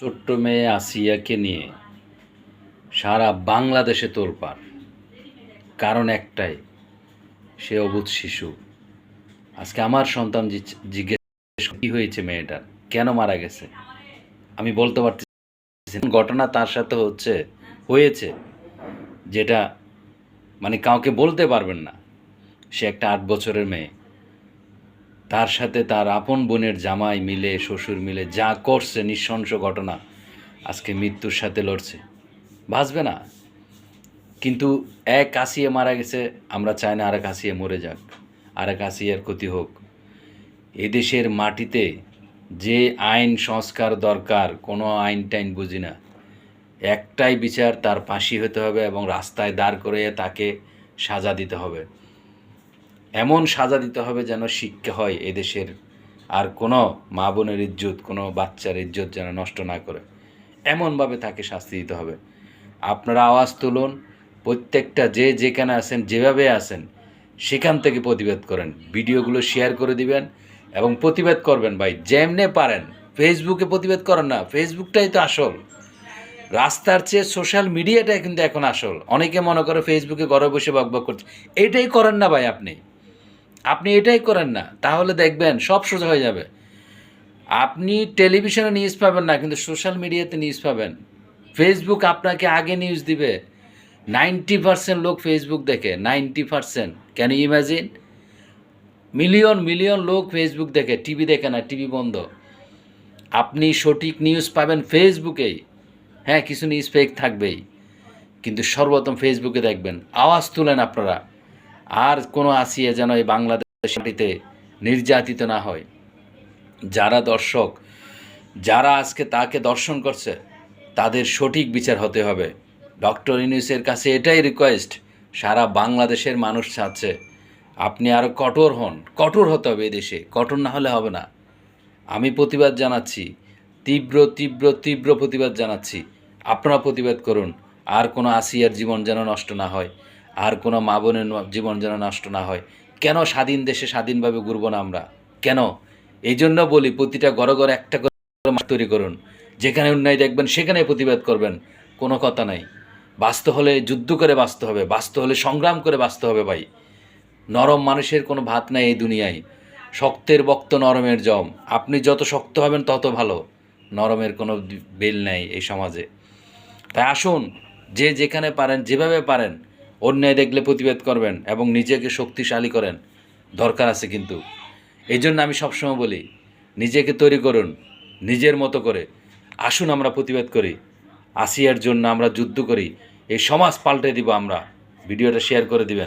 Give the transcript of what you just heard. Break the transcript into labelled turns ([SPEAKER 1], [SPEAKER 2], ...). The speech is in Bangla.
[SPEAKER 1] ছোট্ট মেয়ে আসিয়াকে নিয়ে সারা বাংলাদেশে তোলপাড়। কারণ একটাই, সে অবুধ শিশু। আজকে আমার সন্তান জিজ্ঞেস কি হয়েছে মেয়েটার? কেন মারা গেছে? আমি বলতে পারতেছি না। ঘটনা তার সাথে হচ্ছে, হয়েছে, যেটা মানে কাউকে বলতে পারবেন না। সে একটা আট বছরের মেয়ে। তার সাথে তার আপন বোনের জামাই মিলে, শ্বশুর মিলে যা করছে নৃশংস ঘটনা আজকে মৃত্যুর সাথে লড়ছে। বাঁচবে না। কিন্তু এক আসিয়ে মারা গেছে, আমরা চাই না আরেক আসিয়ে মরে যাক, আরেক আসিয়ার ক্ষতি হোক। এদেশের মাটিতে যে আইন সংস্কার দরকার, কোনো আইন টাইন বুঝি না। একটাই বিচার, তার ফাঁসি হতে হবে এবং রাস্তায় দাঁড় করে তাকে সাজা দিতে হবে। এমন সাজা দিতে হবে যেন শিক্ষা হয় এদেশের। আর কোনো মা বোনের ইজ্জত, কোনো বাচ্চার ইজ্জত যেন নষ্ট না করে। এমনভাবে তাকে শাস্তি দিতে হবে। আপনারা আওয়াজ তুলুন, প্রত্যেকটা যে যেখানে আছেন, যেভাবে আছেন, সেখান থেকে প্রতিবাদ করেন। ভিডিওগুলো শেয়ার করে দিবেন এবং প্রতিবাদ করবেন ভাই, যেমনে পারেন। ফেসবুকে প্রতিবাদ করেন না ফেসবুকটাই তো আসল। রাস্তার চেয়ে সোশ্যাল মিডিয়াটাই কিন্তু এখন আসল। অনেকে মনে করে ফেসবুকে ঘরে বসে বকবক করছে। এটাই করেন না ভাই আপনি। আপনি এটাই করেন না, তাহলে দেখবেন সব সোজা হয়ে যাবে। আপনি টেলিভিশনে নিউজ পাবেন না, কিন্তু সোশ্যাল মিডিয়াতে নিউজ পাবেন। ফেসবুক আপনাকে আগে নিউজ দিবে। নাইনটি পার্সেন্ট লোক ফেসবুক দেখে ninety percent can you imagine million million লোক ফেসবুক দেখে টিভি দেখে না টিভি বন্ধ। আপনি সঠিক নিউজ পাবেন ফেসবুকেই হ্যাঁ কিছু নিউজ ফেক থাকবেই। কিন্তু সর্বপ্রথম ফেসবুকে দেখবেন। আওয়াজ তুলেন আপনারা। আর কোনো আসিয়া যেন এই বাংলাদেশ মাটিতে নির্যাতিত না হয়। যারা দর্শক, যারা আজকে তাকে দর্শন করছে, তাদের সঠিক বিচার হতে হবে। ডক্টর ইউনিসের কাছে এটাই রিকোয়েস্ট সারা বাংলাদেশের মানুষ চাচ্ছে, আপনি আরও কঠোর হন। কঠোর হতে হবে এদেশে কঠোর না হলে হবে না। আমি প্রতিবাদ জানাচ্ছি, তীব্র তীব্র তীব্র প্রতিবাদ জানাচ্ছি। আপনারা প্রতিবাদ করুন, আর কোনো আসিয়ার জীবন যেন নষ্ট না হয়। আর কোনো মা বোনের জীবন যেন নষ্ট না হয়। কেন স্বাধীন দেশে স্বাধীনভাবে ঘুরব না আমরা? কেন? এই জন্য বলি, প্রতিটা ঘরে ঘরে একটা করে মাঠ তৈরি করুন। যেখানে অন্যায় দেখবেন, সেখানে প্রতিবাদ করবেন। কোনো কথা নাই। বাঁচতে হলে যুদ্ধ করে বাঁচতে হবে। বাঁচতে হলে সংগ্রাম করে বাঁচতে হবে ভাই। নরম মানুষের কোনো ভাত নাই এই দুনিয়ায়। শক্তের বক্ত নরমের জম। আপনি যত শক্ত হবেন, তত ভালো। নরমের কোনো বেল নাই এই সমাজে। তাই আসুন, যে যেখানে পারেন, যেভাবে পারেন অন্যায় দেখলে প্রতিবাদ করবেন এবং নিজেকে শক্তিশালী করেন। দরকার আছে কিন্তু। এই জন্য আমি সবসময় বলি, নিজেকে তৈরি করুন, নিজের মতো করে। আসুন আমরা প্রতিবাদ করি। আসিয়ার জন্য আমরা যুদ্ধ করি। এই সমাজ পাল্টে দিব আমরা। ভিডিওটা শেয়ার করে দিবেন।